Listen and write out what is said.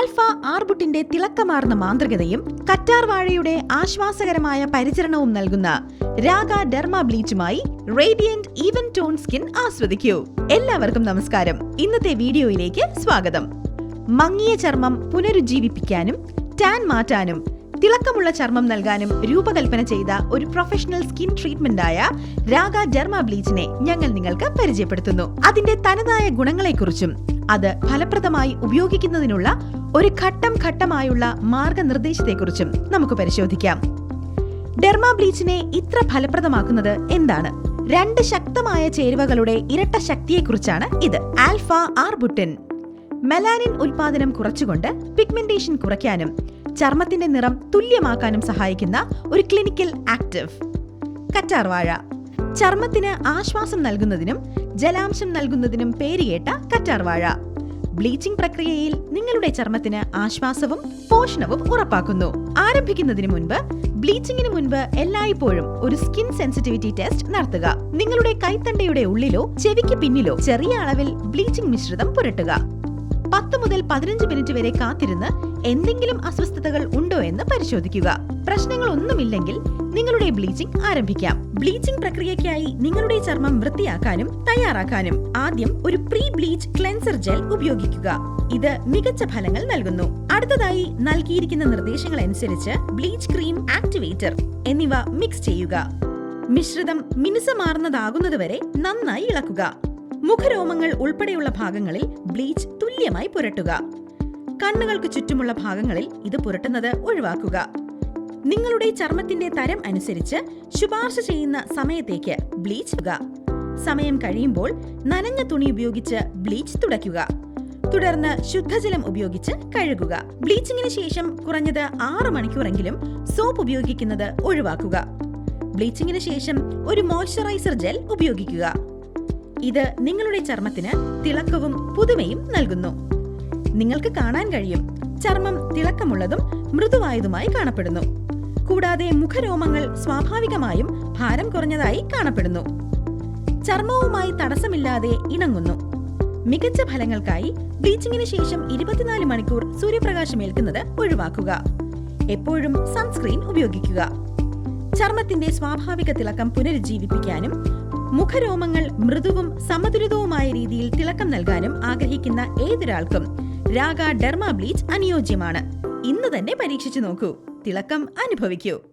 Alpha ആർബുട്ടിന്റെ തിളക്കമാർന്ന മാന്ത്രികതയും കറ്റാർ വാഴയുടെ ആശ്വാസകരമായ പരിചരണവും നൽകുന്ന രാഗ ഡെർമ ബ്ലീച്ചുമായി റേഡിയന്റ് ഈവൻ ടോൺ സ്കിൻ ആസ്വദിക്കൂ. എല്ലാവർക്കും നമസ്കാരം. ഇന്നത്തെ വീഡിയോയിലേക്ക് സ്വാഗതം. മങ്ങിയ ചർമ്മം പുനരുജ്ജീവിപ്പിക്കാനും ടാൻ മാറ്റാനും തിളക്കമുള്ള ചർമ്മം നൽകാനും രൂപകൽപ്പന ചെയ്ത ഒരു പ്രൊഫഷണൽ സ്കിൻ ട്രീറ്റ്മെന്റ് ആയ രാഗ ഡെർമ ബ്ലീച്ചിനെ ഞങ്ങൾ നിങ്ങൾക്ക് പരിചയപ്പെടുത്തുന്നു. അതിന്റെ തനതായ ഗുണങ്ങളെക്കുറിച്ചും അത് ഫലപ്രദമായി ഉപയോഗിക്കുന്നതിനുള്ള ഒരു ഘട്ടം ഘട്ടമായുള്ള മാർഗനിർദ്ദേശത്തെക്കുറിച്ചും നമുക്ക് പരിശോധിക്കാം. ഡെർമ ബ്ലീച്ചിനെ ഇത്ര ഫലപ്രദമാക്കുന്നത് എന്താണ്? രണ്ട് ശക്തമായ ചേരുവകളുടെ ഇരട്ട ശക്തിയെക്കുറിച്ചാണ് ഇത്. Alpha arbutin. മെലാനിൻ ഉൽപാദനം കുറച്ചുകൊണ്ട് പിഗ്മെന്റേഷൻ കുറയ്ക്കാനും ചർമ്മത്തിന്റെ നിറം തുല്യമാക്കാനും സഹായിക്കുന്ന ഒരു ക്ലിനിക്കൽ ആക്റ്റീവ്. കറ്റാർവാഴ ചർമ്മത്തിന് ആശ്വാസം നൽകുന്നതിനും ജലാംശം നൽകുന്നതിനും പേരുകേട്ട കറ്റാർവാഴ ബ്ലീച്ചിംഗ് പ്രക്രിയയിൽ നിങ്ങളുടെ ചർമ്മത്തിന് ആശ്വാസവും പോഷണവും ഉറപ്പാക്കുന്നു. ആരംഭിക്കുന്നതിന് മുൻപ് ബ്ലീച്ചിങ്ങിന് മുൻപ് എല്ലായ്പ്പോഴും ഒരു സ്കിൻ സെൻസിറ്റിവിറ്റി ടെസ്റ്റ് നടത്തുക. നിങ്ങളുടെ കൈത്തണ്ടയുടെ ഉള്ളിലോ ചെവിക്ക് പിന്നിലോ ചെറിയ അളവിൽ ബ്ലീച്ചിംഗ് മിശ്രിതം പുരട്ടുക. പത്ത് മുതൽ പതിനഞ്ച് മിനിറ്റ് വരെ കാത്തിരുന്ന് എന്തെങ്കിലും അസ്വസ്ഥതകൾ ഉണ്ടോ എന്ന് പരിശോധിക്കുക. പ്രശ്നങ്ങൾ ഒന്നുമില്ലെങ്കിൽ നിങ്ങളുടെ ബ്ലീച്ചിംഗ് ആരംഭിക്കാം. ബ്ലീച്ചിംഗ് പ്രക്രിയയ്ക്കായി നിങ്ങളുടെ ചർമ്മം വൃത്തിയാക്കാനും തയ്യാറാക്കാനും ആദ്യം ഒരു പ്രീ ബ്ലീച്ച് ക്ലെൻസർ ജെൽ ഉപയോഗിക്കുക. ഇത് മികച്ച ഫലങ്ങൾ നൽകുന്നു. അടുത്തതായി നൽകിയിരിക്കുന്ന നിർദ്ദേശങ്ങൾ അനുസരിച്ച് ബ്ലീച്ച് ക്രീം ആക്ടിവേറ്റർ എന്നിവ മിക്സ് ചെയ്യുക. മിശ്രിതം മിനുസമാർന്നതാകുന്നതുവരെ നന്നായി ഇളക്കുക. മുഖരോമങ്ങൾ ഉൾപ്പെടെയുള്ള ഭാഗങ്ങളിൽ ബ്ലീച്ച് തുല്യമായി പുരട്ടുക. കണ്ണുകൾക്ക് ചുറ്റുമുള്ള ഭാഗങ്ങളിൽ ഇത് പുരട്ടുന്നത് ഒഴിവാക്കുക. നിങ്ങളുടെ ചർമ്മത്തിന്റെ തരം അനുസരിച്ച് ശുപാർശ ചെയ്യുന്ന സമയത്തേക്ക് ബ്ലീച്ച് സമയം കഴിയുമ്പോൾ നനഞ്ഞ തുണി ഉപയോഗിച്ച് ബ്ലീച്ച് തുടയ്ക്കുക. തുടർന്ന് ശുദ്ധജലം ഉപയോഗിച്ച് കഴുകുക. ബ്ലീച്ചിങ്ങിന് ശേഷം കുറഞ്ഞത് ആറ് മണിക്കൂറെങ്കിലും സോപ്പ് ഉപയോഗിക്കുന്നത് ഒഴിവാക്കുക. ബ്ലീച്ചിങ്ങിന് ശേഷം ഒരു മോയ്സ്ചറൈസർ ജെൽ ഉപയോഗിക്കുക. ഇത് നിങ്ങളുടെ ചർമ്മത്തിന് തിളക്കവും പുതുമയും നൽകുന്നു. നിങ്ങൾക്ക് കാണാൻ കഴിയും. ചർമ്മം തിളക്കമുള്ളതും മൃദുവായതുമായി കാണപ്പെടുന്നു. കൂടാതെ മുഖരോമങ്ങൾ സ്വാഭാവികമായും ഭാരം കുറഞ്ഞതായി കാണപ്പെടുന്നു. ചർമ്മവുമായി തടസ്സമില്ലാതെ ഇണങ്ങുന്നു. മികച്ച ഫലങ്ങൾക്കായി ബ്ലീച്ചിങ്ങിന് ശേഷം ഇരുപത്തിനാല് മണിക്കൂർ സൂര്യപ്രകാശം ഏൽക്കുന്നത് ഒഴിവാക്കുക. എപ്പോഴും സൺസ്ക്രീൻ ഉപയോഗിക്കുക. ചർമ്മത്തിന്റെ സ്വാഭാവിക തിളക്കം പുനരുജ്ജീവിപ്പിക്കാനും മുഖരോമങ്ങൾ മൃദുവും സമതുലിതവുമായ രീതിയിൽ തിളക്കം നൽകാനും ആഗ്രഹിക്കുന്ന ഏതൊരാൾക്കും രാഗ ഡെർമ ബ്ലീച്ച് അനുയോജ്യമാണ്. ഇന്ന് തന്നെ പരീക്ഷിച്ചു നോക്കൂ. തിളക്കം അനുഭവിക്കൂ.